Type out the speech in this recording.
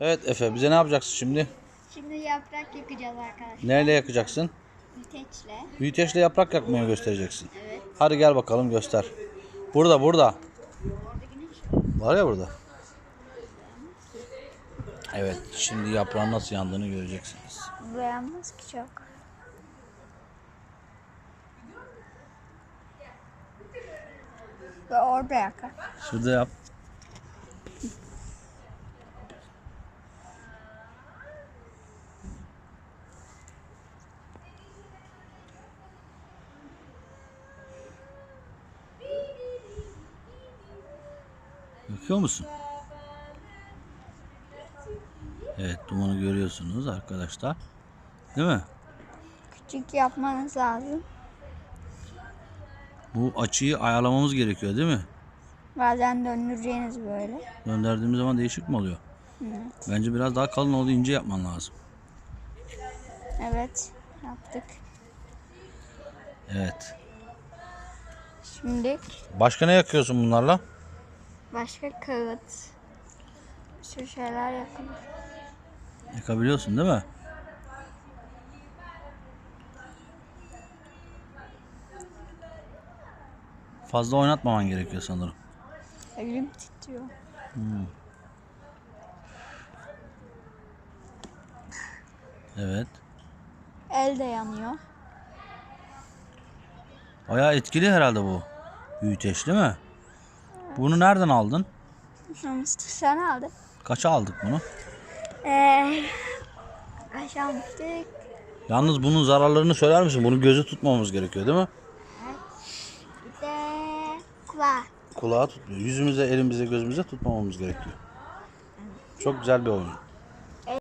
Evet Efe bize ne yapacaksın şimdi? Şimdi yaprak yakacağız arkadaşlar. Neyle yakacaksın? Büyüteçle. Büyüteçle yaprak yakmayı göstereceksin. Evet. Hadi gel bakalım göster. Burada burada. Var ya burada. Evet şimdi yaprağın nasıl yandığını göreceksiniz. Beğenmez ki çok. Ve orada yakar. Şurada yap. Yakıyor musun? Evet dumanı görüyorsunuz arkadaşlar. Değil mi? Küçük yapmanız lazım. Bu açıyı ayarlamamız gerekiyor değil mi? Bazen döndüreceğiniz böyle. Döndürdüğümüz zaman değişik mi oluyor? Bence biraz daha kalın oldu ince yapman lazım. Evet. Yaptık. Evet. Şimdi Başka ne yakıyorsun bunlarla? Başka kağıt. Şu şeyler yapılır. Yakabiliyorsun değil mi? Fazla oynatmaman gerekiyor sanırım. Elim titriyor. Evet. El de yanıyor. Bayağı etkili herhalde bu. Büyüteç değil mi? Bunu nereden aldın? Sen aldın. Kaça aldık bunu? Eee aşağı gittik. Yalnız bunun zararlarını söyler misin? Bunu gözü tutmamamız gerekiyor değil mi? Bir de kulağı. Kulağa tutmuyor. Yüzümüze, elimize, gözümüze tutmamamız gerekiyor. Çok güzel bir oyun.